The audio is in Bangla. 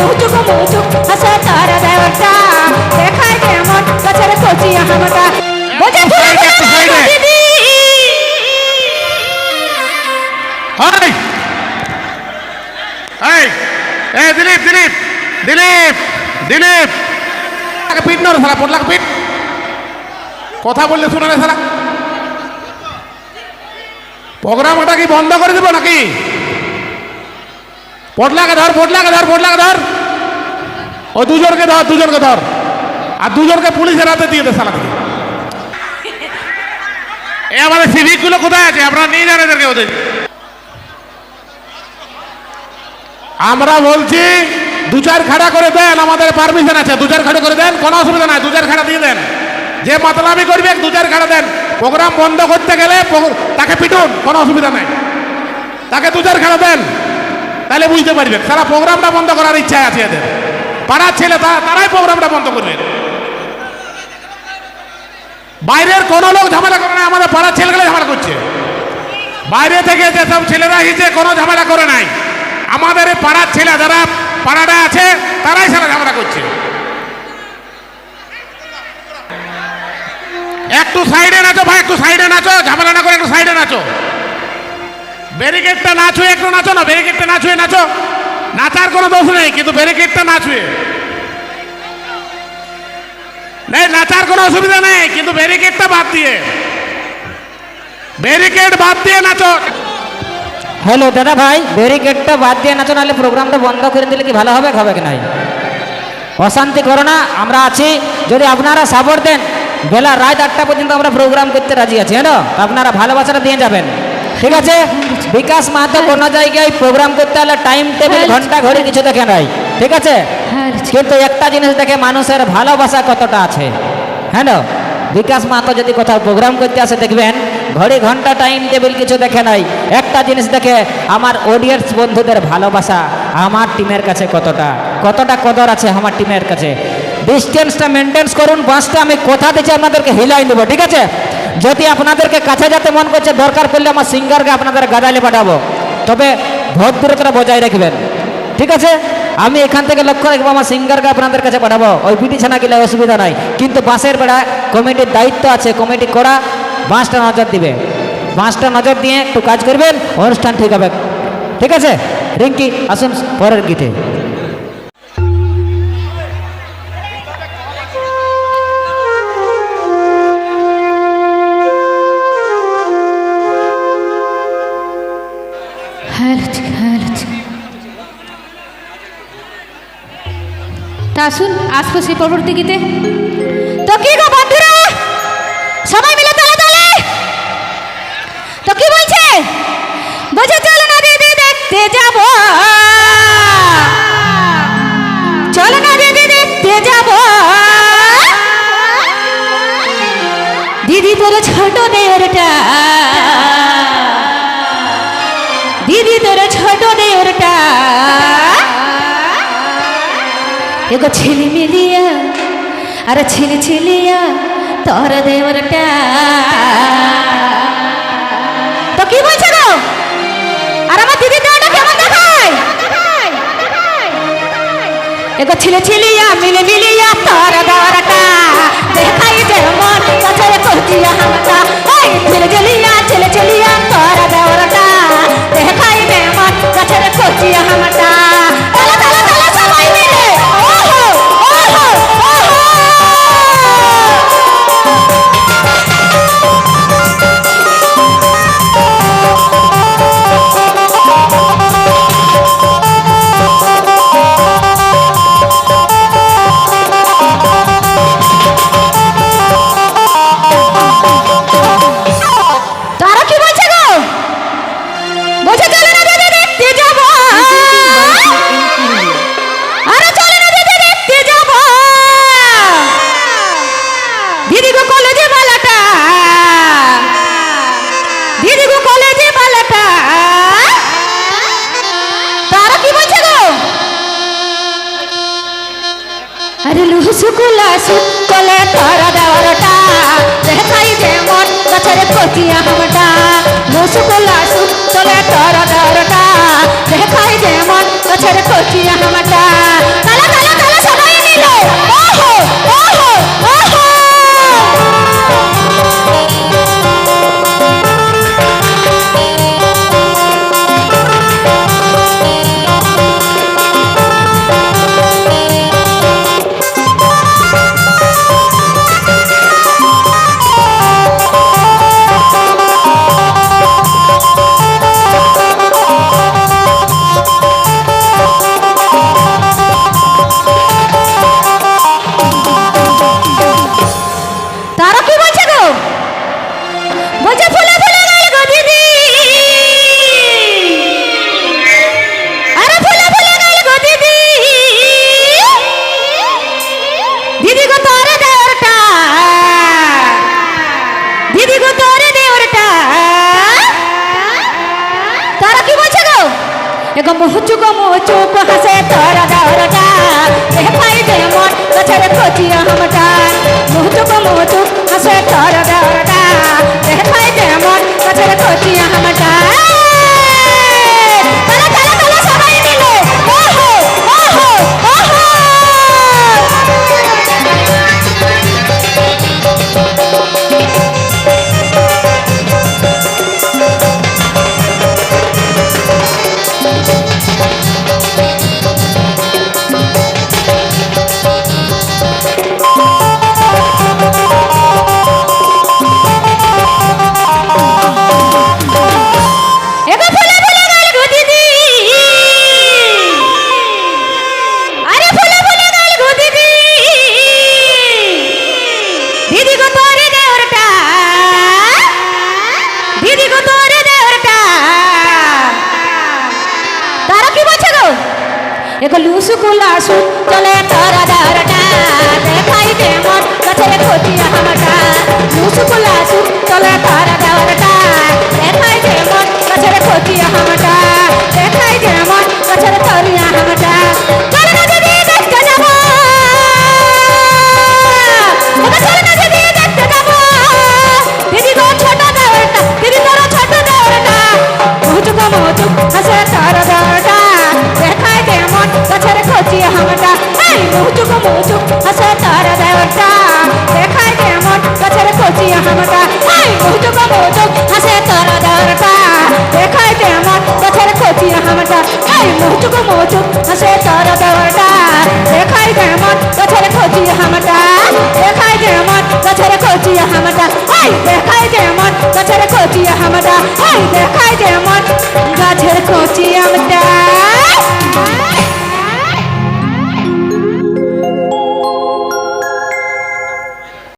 মুচুক মুচুক হাসে তার দেওয়াটা দেখায় যেমন গাছের কচি হামটা বোঝে ফুলে সাইডে। দিদি হাই এই এই দিলীপ দিলীপ দিলীপ দিলীপ কথা বললে শুনে না সালা প্রোগ্রামটা কি বন্ধ করে দেবো নাকি? পটলাকে ধর পটলাকে ধর পটলাকে ধর। ও দুজনকে ধর দুজনকে ধর। আর দুজনকে পুলিশের হাতে দিয়ে দে সালাকে এ আমাদের সিভিকগুলো কোথায় আছে? আপনারা নিয়ে যান এদেরকে ওদের। আমরা বলছি, দু চার খাড়া করে দেন, আমাদের পারমিশন আছে। দু চার খাড়া করে দেন, কোনো অসুবিধা নাই, দু চার খাড়া দিয়ে দেন। যে মাতলামি করবে, দু চার খাড়া দেন। প্রোগ্রাম বন্ধ করতে গেলে তাকে পিটুন, কোনো অসুবিধা নাই। তাকে দু চার খাড়া দেন। তাহলে বুঝতে পারবেন সারা প্রোগ্রামটা বন্ধ করার ইচ্ছা আছে এদের। পাড়ার ছেলে তারাই প্রোগ্রামটা বন্ধ করবে। বাইরের কোনো লোক ঝামেলা করে না আমাদের পাড়ার ছেলেগুলো ঝামেলা করছে। বাইরে থেকে যেসব ছেলেরা এসেছে, কোনো ঝামেলা করে নাই। আমাদের এই পাড়ার ছেলে যারা পাড়াটা আছে, তারাই সারা ঝামেলা করছে। একটু সাইডে নাচো ভাই, একটু সাইডে নাচো, ঝামেলা না করে একটু সাইডে নাচো। ব্যারিকেডটা না ছুঁয়ে একটু নাচো না, ব্যারিকেডটা না ছুঁয়ে নাচো। নাচার কোনো দোষ নেই, কিন্তু ব্যারিকেডটা না ছুঁয়ে। নেই, নাচার কোনো অসুবিধা নেই, কিন্তু ব্যারিকেডটা বাদ দিয়ে। ব্যারিকেড বাদ দিয়ে নাচো। হ্যালো, দাদা ভাই, ব্যারিকেডটা বাদ দিয়ে নাচো, নাহলে প্রোগ্রামটা বন্ধ করে দিলে কি ভালো হবে হবে কি নাই? অশান্তি করো না, আমরা আছি। যদি আপনারা সাপোর্ট দেন, বেলা রাত আটটা পর্যন্ত আমরা প্রোগ্রাম করতে রাজি আছি। হ্যাঁ আপনারা ভালোবাসাটা দিয়ে যাবেন। ঠিক আছে? বিকাশ মাহাতো কোনো জায়গায় প্রোগ্রাম করতে হলে টাইম টেবিল ঘণ্টা ঘড়ি কিছু দেখে নাই ঠিক আছে? কিন্তু একটা জিনিস দেখে মানুষের ভালোবাসা কতটা আছে? হ্যাঁ বিকাশ মাহাতো যদি কোথাও প্রোগ্রাম করতে আসে দেখবেন ঘড়ি ঘণ্টা টাইম টেবিল কিছু দেখে নাই একটা জিনিস দেখে আমার অডিয়েন্স বন্ধুদের ভালোবাসা আমার টিমের কাছে কতটা? কতটা কদর আছে আমার টিমের কাছে? ডিস্টেন্সটা মেনটেন্স করুন বাসটা আমি কোথা দিচ্ছি আপনাদেরকে হিলাই দেবো ঠিক আছে? যদি আপনাদেরকে কাছে যেতে মন করছে, দরকার পড়লে আমার সিঙ্গারকে আপনাদের গাদালে পাঠাবো। তবে ভদ্রতা বজায় রাখবেন। ঠিক আছে? আমি এখান থেকে লক্ষ্য রাখব, আমার সিঙ্গারকে আপনাদের কাছে পাঠাবো। ওই বিটি ছানা গেলে অসুবিধা নাই। কিন্তু বাসের বেড়া, কমিটির দায়িত্ব আছে, কমিটি করা, বাঁশটা নজর দিবে। বাঁশটা নজর দিয়ে একটু কাজ করবেন, অনুষ্ঠান ঠিক হবে। ঠিক আছে? রিঙ্কি, আসুন পরের গীতে। তা আসুন আসব সেই পরবর্তী গীতে তো কি গো বন্ধুরা? সবাই মিলে তালে তালে। তো কি বলছে? বুঝে চলো না দিদি দেখতে যাব। চলো না দিদি দেখতে যাব। দিদি তোর ছোট দেওরটা। এগো ছিলি মিলিয়া, আরে ছিলি ছিলিয়া, তোর দেওরটা তো কি বলছে গো? আর আমার দিদি দেওয়াটা কেমন দেখায়? এগো ছিলে ছিলিয়া, মিলে মিলিয়া তোর দেওরটা দেখাই যেমন কাছের কচিয়া হামটা ওই ছিলে ছিলিয়া ছিলে ছিলিয়া তোর দেওরটা দেখাই যেমন কাছের কচিয়া হামটা আরে লুহুসুকুলা সুকলে তারা দেওয়ারটা দেখাই যেমন গাছের কচিয়া হামটা লুহুসুকুলা সুকলে তারা দেওয়ারটা দেখাই যেমন গাছের কচিয়া হামটা এগো মুহুচুগো মুহুচুক হাসে তোরা দরজা দেহ পাই দে মন গছরে খোঁজিয়া হামটা ফুল আসুক চলে হামটা আই বহুতক বহুতক হাসে তোর দরটা দেখাইতে আমার পথের কোটি হামটা আই বহুতক বহুতক হাসে তোর দরটা দেখাইতে আমার পথের কোটি হামটা দেখাইতে আমার পথের কোটি হামটা আই দেখাইতে আমার পথের কোটি হামটা আই দেখাইতে আমার গাছের কোটি